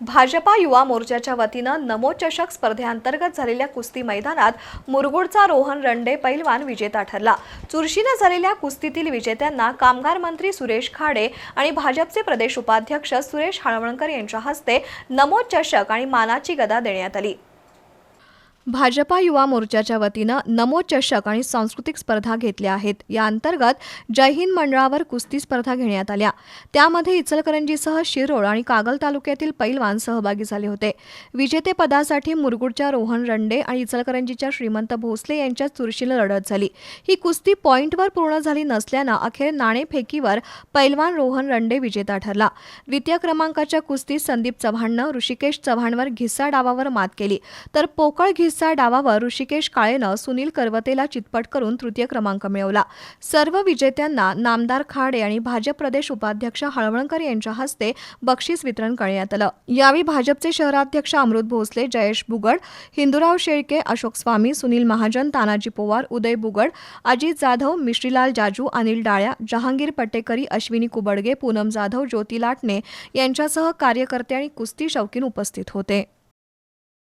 भाजपा युवा मोर्चाच्या वतीनं नमो चषक स्पर्धेअंतर्गत झालेल्या कुस्ती मैदानात मुरगुडचा रोहन रंडे पैलवान विजेता ठरला. चुरशीनं झालेल्या कुस्तीतील विजेत्यांना कामगार मंत्री सुरेश खाडे आणि भाजपचे प्रदेश उपाध्यक्ष सुरेश हाळवणकर यांच्या हस्ते नमो चषक आणि मानाची गदा देण्यात आली. भाजपा युवा मोर्चाच्या वतीनं नमो चषक आणि सांस्कृतिक स्पर्धा घेतल्या आहेत. या अंतर्गत जय हिंद मंडळावर कुस्ती स्पर्धा घेण्यात आल्या. त्यामध्ये इचलकरंजीसह शिरोळ आणि कागल तालुक्यातील पैलवान सहभागी झाले होते. विजेतेपदासाठी मुरगुडच्या रोहन रंडे आणि इचलकरंजीच्या श्रीमंत भोसले यांच्या चुरशीला लढत झाली. ही कुस्ती पॉईंटवर पूर्ण झाली नसल्यानं अखेर नाणेफेकीवर पैलवान रोहन रंडे विजेता ठरला. द्वितीय क्रमांकाच्या कुस्तीत संदीप चव्हाणनं ऋषिकेश चव्हाणवर घिस्सा डावावर मात केली. तर पोकळ घिस्सा डावावर ऋषिकेश काळेनं सुनील करवतेला चितपट करून तृतीय क्रमांक मिळवला. सर्व विजेत्यांना नामदार खाडे आणि भाजप प्रदेश उपाध्यक्ष हळवणकर यांच्या हस्ते बक्षीस वितरण करण्यात आलं. यावेळी भाजपचे शहराध्यक्ष अमृत भोसले जयेश बुगड हिंदुराव शेळके अशोक स्वामी सुनील महाजन तानाजी पोवार उदय बुगड अजित जाधव मिश्रीलाल जाजू अनिल डाळ्या जहांगीर पट्टेकरी अश्विनी कुबडगे पूनम जाधव ज्योती लाटणे यांच्यासह कार्यकर्ते आणि कुस्ती शौकीन उपस्थित होते.